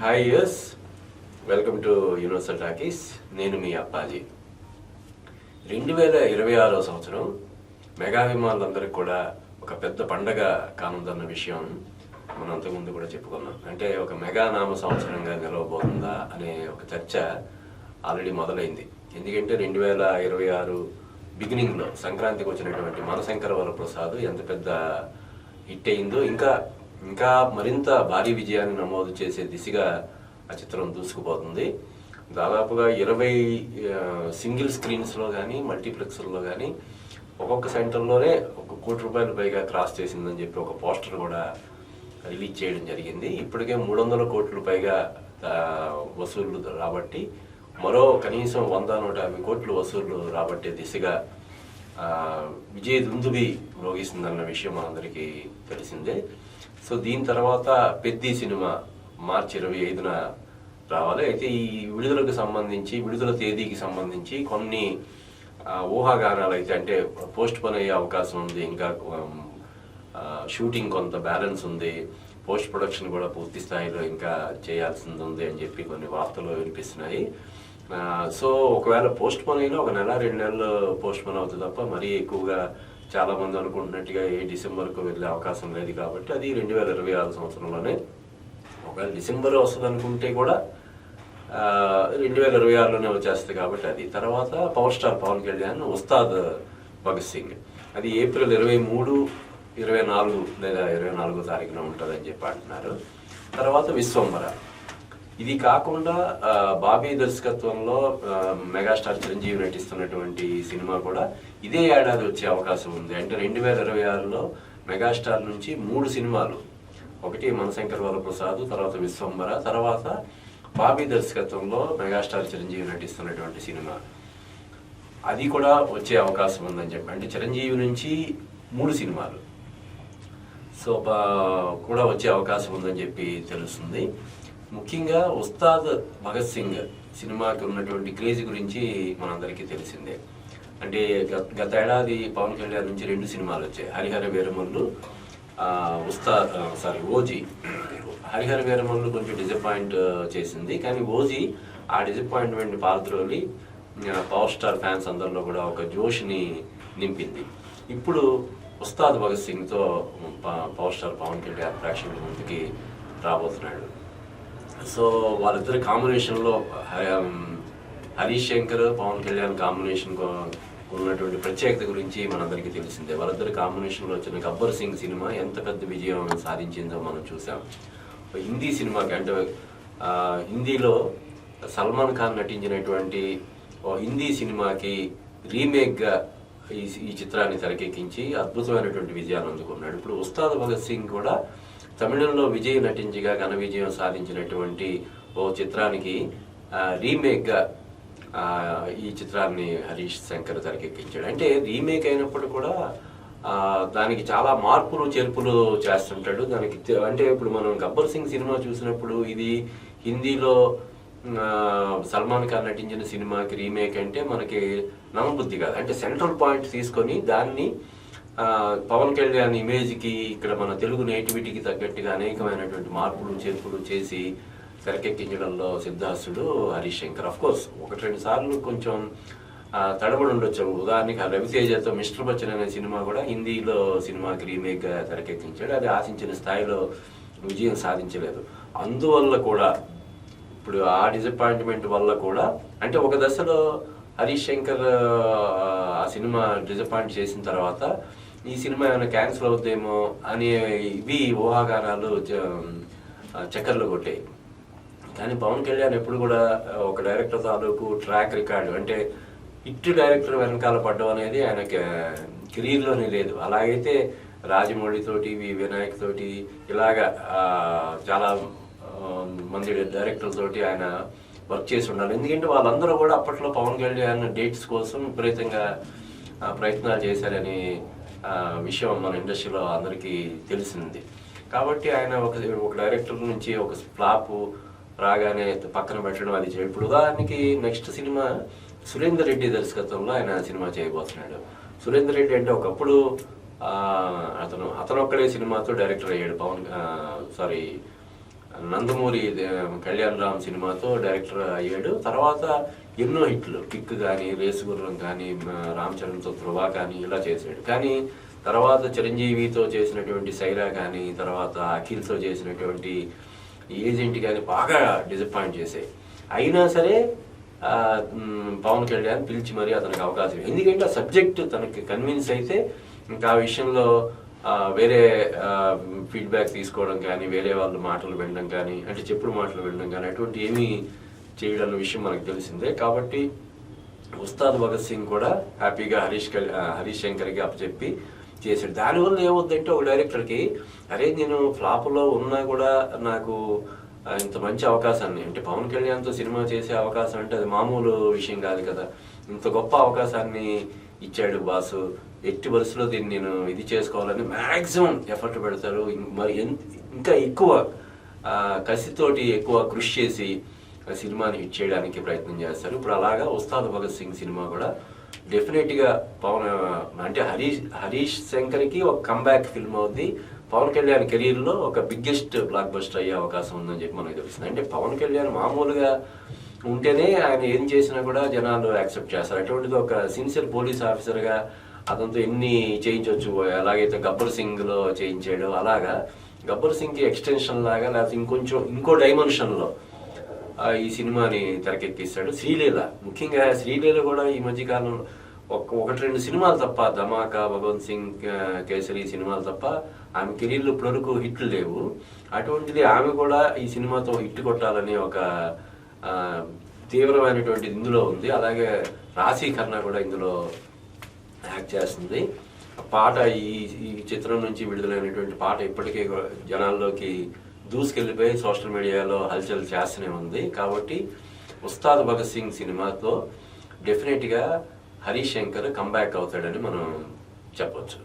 Hi yes welcome to universal talkies నేను మీ అప్పాజీ. రెండు వేల ఇరవై ఆరో సంవత్సరం మెగాభిమానులందరికీ కూడా ఒక పెద్ద పండగ కానుందన్న విషయం మనం అంతకుముందు కూడా చెప్పుకున్నాం. అంటే ఒక మెగా నామ సంవత్సరంగా నిలవబోతుందా అనే ఒక చర్చ ఆల్రెడీ మొదలైంది. ఎందుకంటే రెండు వేల ఇరవై ఆరు బిగినింగ్లో సంక్రాంతికి వచ్చినటువంటి మనశంకర వరప్రసాద్ ఎంత పెద్ద హిట్ అయిందో ఇంకా ఇంకా మరింత భారీ విజయాన్ని నమోదు చేసే దిశగా ఆ చిత్రం దూసుకుపోతుంది. దాదాపుగా ఇరవై సింగిల్ స్క్రీన్స్లో కానీ మల్టీప్లెక్స్లో కానీ ఒక్కొక్క సెంటర్లోనే ఒక కోటి రూపాయలు పైగా క్రాస్ చేసిందని చెప్పి ఒక పోస్టర్ కూడా రిలీజ్ చేయడం జరిగింది. ఇప్పటికే మూడు వందల కోట్లు పైగా వసూళ్ళు రాబట్టి మరో కనీసం వంద నూట యాభై కోట్లు వసూళ్ళు రాబట్టే దిశగా విజయ్ దుందుబి మ్రోగిస్తుందన్న విషయం మనందరికీ తెలిసిందే. సో దీని తర్వాత పెద్ది సినిమా మార్చి ఇరవై ఐదున రావాలి. అయితే ఈ విడుదలకు సంబంధించి విడుదల తేదీకి సంబంధించి కొన్ని ఊహాగానాలు అయితే అంటే పోస్ట్ పోన్ అయ్యే అవకాశం ఉంది. ఇంకా షూటింగ్ కొంత బ్యాలెన్స్ ఉంది. పోస్ట్ ప్రొడక్షన్ కూడా పూర్తి స్థాయిలో ఇంకా చేయాల్సింది ఉంది అని చెప్పి కొన్ని వార్తలు వినిపిస్తున్నాయి. సో ఒకవేళ పోస్ట్ పోన్ అయినా ఒక నెల రెండు నెలలు పోస్ట్ పోన్ అవుతుంది తప్ప మరీ ఎక్కువగా చాలా మంది అనుకుంటున్నట్టుగా ఏ డిసెంబర్కు వెళ్ళే అవకాశం లేదు కాబట్టి అది రెండు వేల ఇరవై ఆరు సంవత్సరంలోనే ఒకవేళ డిసెంబర్ వస్తుంది అనుకుంటే కూడా రెండు వేల ఇరవై ఆరులోనే వచ్చేస్తుంది కాబట్టి అది. తర్వాత పవర్ స్టార్ పవన్ కళ్యాణ్ ఉస్తాద్ భగత్ సింగ్. అది ఏప్రిల్ ఇరవై మూడు ఇరవై నాలుగు లేదా ఇరవై నాలుగో తారీఖున ఉంటుందని చెప్పి అంటున్నారు. తర్వాత విశ్వంబర ఇది కాకుండా బాబీ దర్శకత్వంలో మెగాస్టార్ చిరంజీవి నటిస్తున్నటువంటి సినిమా కూడా ఇదే ఏడాది వచ్చే అవకాశం ఉంది. అంటే రెండు వేల ఇరవై ఆరులో మెగాస్టార్ నుంచి మూడు సినిమాలు. ఒకటి మనశంకర్ వరప్రసాద్ తర్వాత విశ్వంబర తర్వాత బాబీ దర్శకత్వంలో మెగాస్టార్ చిరంజీవి నటిస్తున్నటువంటి సినిమా. అది కూడా వచ్చే అవకాశం ఉందని చెప్పి. అంటే చిరంజీవి నుంచి మూడు సినిమాలు. సో కూడా వచ్చే అవకాశం ఉందని చెప్పి తెలుస్తుంది. ముఖ్యంగా ఉస్తాద్ భగత్ సింగ్ సినిమాకి ఉన్నటువంటి క్రేజ్ గురించి మనందరికీ తెలిసిందే. అంటే గత ఏడాది పవన్ కళ్యాణ్ నుంచి రెండు సినిమాలు వచ్చాయి. Harihara Veeramallu Ustad sorry OG. Harihara Veeramallu కొంచెం డిసప్పాయింట్ చేసింది. కానీ ఓజీ ఆ డిసప్పాయింట్మెంట్ పాత్రలోని పవర్ స్టార్ ఫ్యాన్స్ అందరిలో కూడా ఒక జోష్ని నింపింది. ఇప్పుడు ఉస్తాద్ భగత్ సింగ్తో ప- పవర్ స్టార్ పవన్ కళ్యాణ్ ప్రేక్షకుల ముందుకి రాబోతున్నాడు. సో వాళ్ళిద్దరు కాంబినేషన్లో um, హరీష్ శంకర్ పవన్ కళ్యాణ్ కాంబినేషన్ ఉన్నటువంటి ప్రత్యేకత గురించి మనందరికీ తెలిసిందే. వాళ్ళిద్దరు కాంబినేషన్లో వచ్చిన గబ్బర్ సింగ్ సినిమా ఎంత పెద్ద విజయం సాధించిందో మనం చూసాం. హిందీ సినిమాకి అంటే హిందీలో సల్మాన్ ఖాన్ నటించినటువంటి ఓ హిందీ సినిమాకి రీమేక్గా ఈ ఈ చిత్రాన్ని తెరకెక్కించి అద్భుతమైనటువంటి విజయాన్ని అందుకున్నాడు. ఇప్పుడు ఉస్తాద్ భగత్ సింగ్ కూడా తమిళంలో విజయ్ నటించిగా ఘన విజయం సాధించినటువంటి ఓ చిత్రానికి రీమేక్గా ఈ చిత్రాన్ని హరీష్ శంకర్ తెరకెక్కించాడు. అంటే రీమేక్ అయినప్పుడు కూడా దానికి చాలా మార్పులు చేర్పులు చేస్తుంటాడు. దానికి అంటే ఇప్పుడు మనం గబ్బర్ సింగ్ సినిమా చూసినప్పుడు ఇది హిందీలో సల్మాన్ ఖాన్ నటించిన సినిమాకి రీమేక్ అంటే మనకి నమ్మబుద్ధి కాదు. అంటే సెంట్రల్ పాయింట్ తీసుకొని దాన్ని పవన్ కళ్యాణ్ ఇమేజ్కి ఇక్కడ మన తెలుగు నేటివిటీకి తగ్గట్టుగా అనేకమైనటువంటి మార్పులు చేర్పులు చేసి తెరకెక్కించడంలో సిద్ధార్థుడు హరీష్ శంకర్. అఫ్ కోర్స్ ఒకటి రెండు సార్లు కొంచెం తడబడి ఉండొచ్చు. ఉదాహరణకి ఆ రవితేజతో మిస్టర్ బచ్చన్ అనే సినిమా కూడా హిందీలో సినిమాకి రీమేక్గా తెరకెక్కించాడు. అది ఆశించిన స్థాయిలో విజయం సాధించలేదు. అందువల్ల కూడా ఇప్పుడు ఆ డిసప్పాయింట్మెంట్ వల్ల కూడా అంటే ఒక దశలో హరీష్ శంకర్ ఆ, సినిమా డిసప్పాయింట్ చేసిన తర్వాత ఈ సినిమా ఏమైనా క్యాన్సిల్ అవుద్దేమో అనే ఇవి ఊహాగానాలు చక్కర్లు కొట్టాయి. కానీ పవన్ కళ్యాణ్ ఎప్పుడు కూడా ఒక డైరెక్టర్ తాలూకు ట్రాక్ రికార్డు అంటే హిట్ డైరెక్టర్ వెనకాల పడ్డం అనేది ఆయన కెరీర్లోనే లేదు. అలాగైతే రాజమౌళితోటి వి వినాయక్ తోటి ఇలాగా చాలా మంది డైరెక్టర్ తోటి ఆయన వర్క్ చేసి ఉండాలి. ఎందుకంటే వాళ్ళందరూ కూడా అప్పట్లో పవన్ కళ్యాణ్ డేట్స్ కోసం విపరీతంగా ప్రయత్నాలు చేశారని విషయం మన ఇండస్ట్రీలో అందరికీ తెలిసింది. కాబట్టి ఆయన ఒక ఒక డైరెక్టర్ నుంచి ఒక ఫ్లాప్ రాగానే పక్కన పెట్టడం అది చేయ ఇప్పుడు ఉదాహరణకి నెక్స్ట్ సినిమా సురేందర్ రెడ్డి దర్శకత్వంలో ఆయన సినిమా చేయబోతున్నాడు. సురేందర్ రెడ్డి అంటే ఒకప్పుడు అతను అతను ఒక్కడే సినిమాతో డైరెక్టర్ అయ్యాడు. పవన్ సారీ నందమూరి కళ్యాణ్ రామ్ సినిమాతో డైరెక్టర్ అయ్యాడు. తర్వాత ఎన్నో హిట్లు. కిక్ కానీ రేసుగుర్రం కానీ రామ్ చరణ్తో ధృవ కానీ ఇలా చేశాడు. కానీ తర్వాత చిరంజీవితో చేసినటువంటి సైరా కానీ తర్వాత అఖిల్తో చేసినటువంటి ఏజెంట్ కానీ బాగా డిసప్పాయింట్ చేసాయి అయినా సరే పవన్ కళ్యాణ్ పిలిచి మరీ అతనికి అవకాశం ఎందుకంటే ఆ సబ్జెక్ట్ తనకి కన్విన్స్ అయితే ఇంకా ఆ విషయంలో వేరే ఫీడ్బ్యాక్ తీసుకోవడం కానీ వేరే వాళ్ళ మాటలు వినడం కానీ అంటే చెప్పుడు మాటలు వినడం కానీ అటువంటి ఏమీ చేయడం విషయం మనకు తెలిసిందే. కాబట్టి ఉస్తాద్ భగత్ సింగ్ కూడా హ్యాపీగా హరీష్ కల్ హరీష్ శంకర్కి అప్పచెప్పి చేశాడు. దానివల్ల ఏమవుద్దంటే ఒక డైరెక్టర్కి అరే నేను ఫ్లాప్లో ఉన్నా కూడా నాకు ఇంత మంచి అవకాశాన్ని అంటే పవన్ కళ్యాణ్తో సినిమా చేసే అవకాశం అంటే అది మామూలు విషయం కాదు కదా. ఇంత గొప్ప అవకాశాన్ని ఇచ్చాడు బాసు. ఎట్టి వరుసలో దీన్ని నేను ఇది చేసుకోవాలని మ్యాక్సిమం ఎఫర్ట్ పెడతారు. మరి ఎంత ఇంకా ఎక్కువ కసితోటి ఎక్కువ కృషి చేసి ఆ సినిమాని హిట్ చేయడానికి ప్రయత్నం చేస్తారు. ఇప్పుడు అలాగా ఉస్తాద్ భగత్ సింగ్ సినిమా కూడా డెఫినెట్గా పవన్ అంటే హరీష్ హరీష్ శంకర్కి ఒక కంబ్యాక్ ఫిల్మ్ అవుద్ది. పవన్ కళ్యాణ్ కెరీర్లో ఒక బిగ్గెస్ట్ బ్లాక్ బస్టర్ అయ్యే అవకాశం ఉందని చెప్పి మనకు తెలుస్తుంది. అంటే పవన్ కళ్యాణ్ మామూలుగా ఉంటేనే ఆయన ఏం చేసినా కూడా జనాలు యాక్సెప్ట్ చేస్తారు. అటువంటిది ఒక సిన్సియర్ పోలీస్ ఆఫీసర్గా అతనితో ఎన్ని చేయించవచ్చు ఎలాగైతే గబ్బర్ సింగ్లో చేయించాడు చేయించాడో అలాగా. గబ్బర్ సింగ్కి ఎక్స్టెన్షన్ లాగా లేకపోతే ఇంకొంచెం ఇంకో డైమెన్షన్లో ఈ సినిమాని తెరకెక్కిస్తాడు. శ్రీలీల ముఖ్యంగా శ్రీలీల కూడా ఈ మధ్య కాలంలో ఒక ఒకటి రెండు సినిమాలు తప్ప ధమాకా భగవంత్ సింగ్ కేసరి సినిమాలు తప్ప ఆమె కెరీర్లో ఇప్పటివరకు హిట్లు లేవు. అటువంటిది ఆమె కూడా ఈ సినిమాతో హిట్ కొట్టాలని ఒక తీవ్రమైనటువంటి ఇందులో ఉంది. అలాగే రాశీకరణ కూడా ఇందులో యాక్ట్ చేస్తుంది. పాట ఈ ఈ చిత్రం నుంచి విడుదలైనటువంటి పాట ఇప్పటికే జనాల్లోకి దూసుకెళ్ళిపోయి సోషల్ మీడియాలో హల్చల్ చేస్తూనే ఉంది. కాబట్టి ఉస్తాద్ భగత్ సింగ్ సినిమాతో డెఫినెట్గా హరీష్ శంకర్ కంబ్యాక్ అవుతాడని మనం చెప్పొచ్చు.